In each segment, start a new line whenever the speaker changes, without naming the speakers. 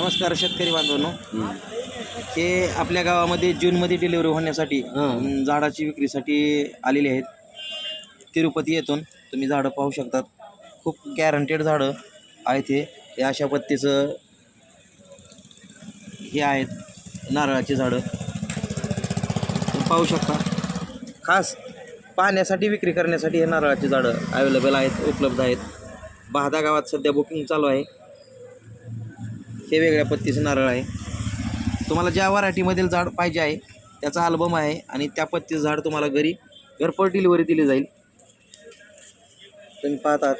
नमस्कार शेतकरी बांधवांनो. हे आपल्या गावामध्ये जूनमध्ये डिलिव्हरी होण्यासाठी. अं, झाडाची विक्रीसाठी आलेले आहेत. तिरुपती येथून तुम्ही झाडं पाहू शकतात. खूप गॅरंटेड झाडं आहेत हे. हे अशा पत्तीचं हे आहेत नारळाची झाडं. तुम्ही पाहू शकता. खास पाहण्यासाठी विक्री करण्यासाठी हे नारळाची झाडं अवेलेबल आहेत उपलब्ध आहेत. बहादा गावात सध्या बुकिंग चालू आहे. हे वेगळ्या पत्तीचं नारळ आहे. तुम्हाला ज्या व्हरायटीमधील झाड पाहिजे आहे त्याचा अल्बम आहे आणि त्या पत्तीचं झाड तुम्हाला घरी घरपोच डिलिव्हरी दिली जाईल. तुम्ही पाहतात.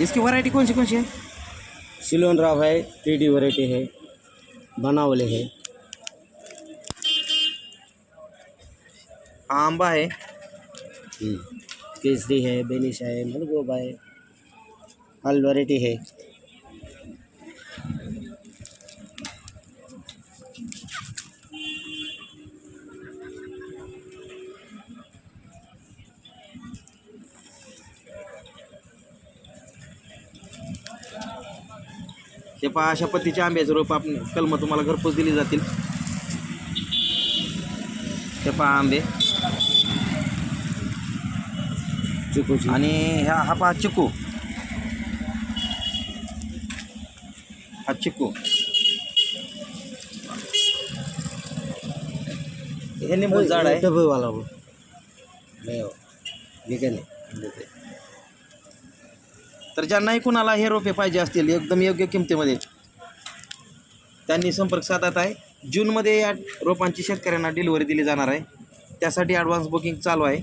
इसकी वैरायटी कौन सी कौन सी है
सिलोन राव है थ्री डी वैरायटी है बनावले है
आंबा है
केसरी है, बेनिश है मलगोबा है ऑल वैरायटी है।
हे पहा, अशा पत्तीचे आंब्याचे रोप आपण कलमं तुम्हाला घरपोच दिली हे पहा आंबे.
चिकूची.
आणि ह्या हा पहा चिकू. हा चिकू. हे लिंबू झाड आहे.
डबे वाला वो नहीं हो नहीं
तर ज्यांनाही कुणाला हे रोपे पाहिजे असतील एकदम योग्य किमतीमध्ये त्यांनी संपर्क साधत आहे. जूनमध्ये या रोपांची शेतकऱ्यांना डिलिव्हरी दिली जाणार आहे. त्यासाठी ॲडव्हान्स बुकिंग चालू आहे.